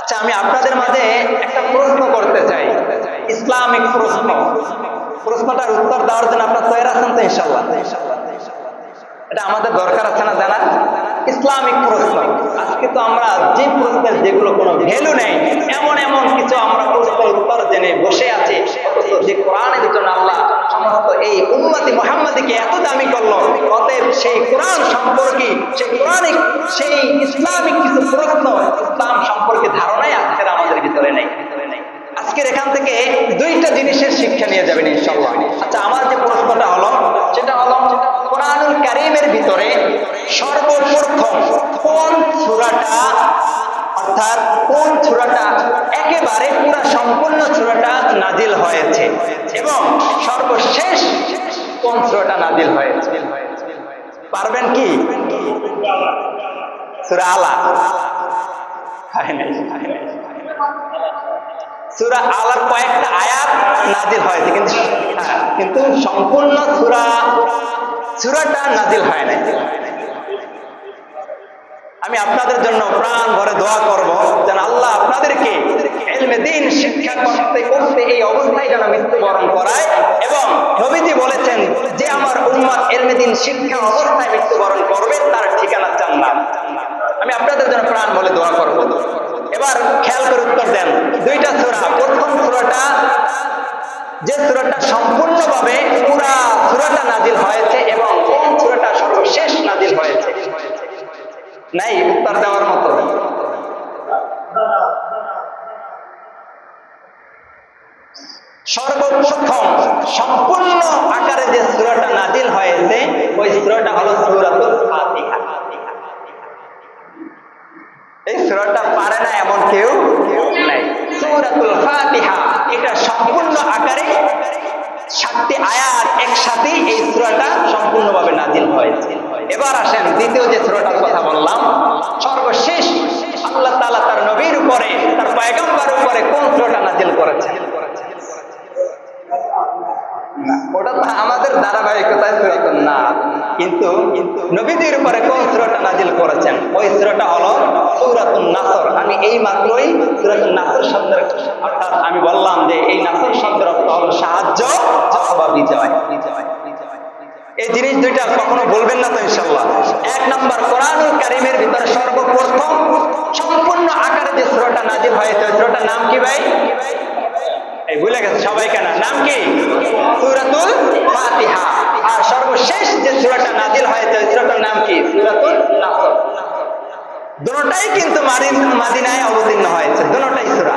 আচ্ছা আমি আপনাদের মাঝে একটা প্রশ্ন করতে চাই। ইসলামিক প্রশ্ন। প্রশ্নটার উত্তর দেওয়ার জন্য আপনার তৈরি আছেন তো ইনশাল্লাহ এটা আমাদের দরকার আছে না জানা ইসলামিক প্রশ্ন। আজকে তো আমরা যে প্রশ্নের যেগুলো কোনো ভ্যালু নেই, এমন এমন কিছু আমরা প্রশ্নের উত্তর জেনে বসে আছি। যে কোরআনের জন্য আল্লাহ সমস্ত এই উম্মতি মোহাম্মদীকে এত দামি করল, অতএব সেই কোরআন সম্পর্কে, সেই কোরআনিক সেই ইসলামিক কিছু নাজিল পারবেন কি? সূরা আলা। সুরা কয়েকটা আয়াত নাজিল হয়েছে কিন্তু হ্যাঁ, কিন্তু সম্পূর্ণ সুরা সুরাটা নাজিল হয় আমি আপনাদের জন্য প্রাণ ভরে দোয়া করব যেন আল্লাহ আপনাদেরকে শিক্ষা করতে করতে এই অবস্থায় যেন মৃত্যুবরণ করায় এবং নবীজি বলেছেন যে শিক্ষা অবস্থায় মৃত্যুবরণ করবে তার ঠিকানা জান্নাত। আমি আপনাদের জন্য প্রাণ বলে দোয়া করব। এবার খেয়াল করে উত্তর দেন। দুইটা সূরা। প্রথম সূরাটা, যে সূরাটা সম্পূর্ণভাবে পুরা সূরাটা নাজিল হয়েছে এবং কোন সূরাটা সর্বশেষ নাজিল হয়েছে? নাই, উত্তর দেওয়ার মতো। সর্বপ্রথম সম্পূর্ণ আকারে যে সূরাটা নাজিল হয়েছে, ওই সূরাটা হলো সূরাতুল এই সূরাটা পারে না এমন কেউ নাই। সূরাতুল ফাতিহা, এটা সম্পূর্ণ আকারে সাতটি আয়াত একসাথে এই সূরাটা সম্পূর্ণভাবে নাজিল হয়েছে। এবার আসেন দ্বিতীয় যে সূরাটার কথা বললাম, সর্বশেষ আল্লাহ তাআলা তার নবীর উপরে, তার পয়গম্বর উপরে কোন সূরাটা নাজিল করেছেন? ধারাবাহিকতায় না। কিন্তু নবীদের কোন সুরাটা নাজিল করেছেন? ওই সুরাটা হলো সুরাতুন নাসর। আমি এই মাত্রই সুরাতুন নাসর শব্দের অর্থাৎ আমি বললাম যে এই নাসর শব্দের অর্থ হলো সাহায্য, অথবা বিজয়। এই জিনিস দুইটা কখনো বলবেন না তো ইনশাল্লাহ এক নম্বর কারিমের ভিতরে সর্বপ্রথম সম্পূর্ণ আকারে যে সুরাটা নাজিল হয়েছে, ওই নাম কি ভাই? ভুলে গেছে সবাই কেন? নাম কি? সূরাতুল দুটাই কিন্তু মাদিনায় অবতীর্ণ হয়েছে। দুটাই সুরা।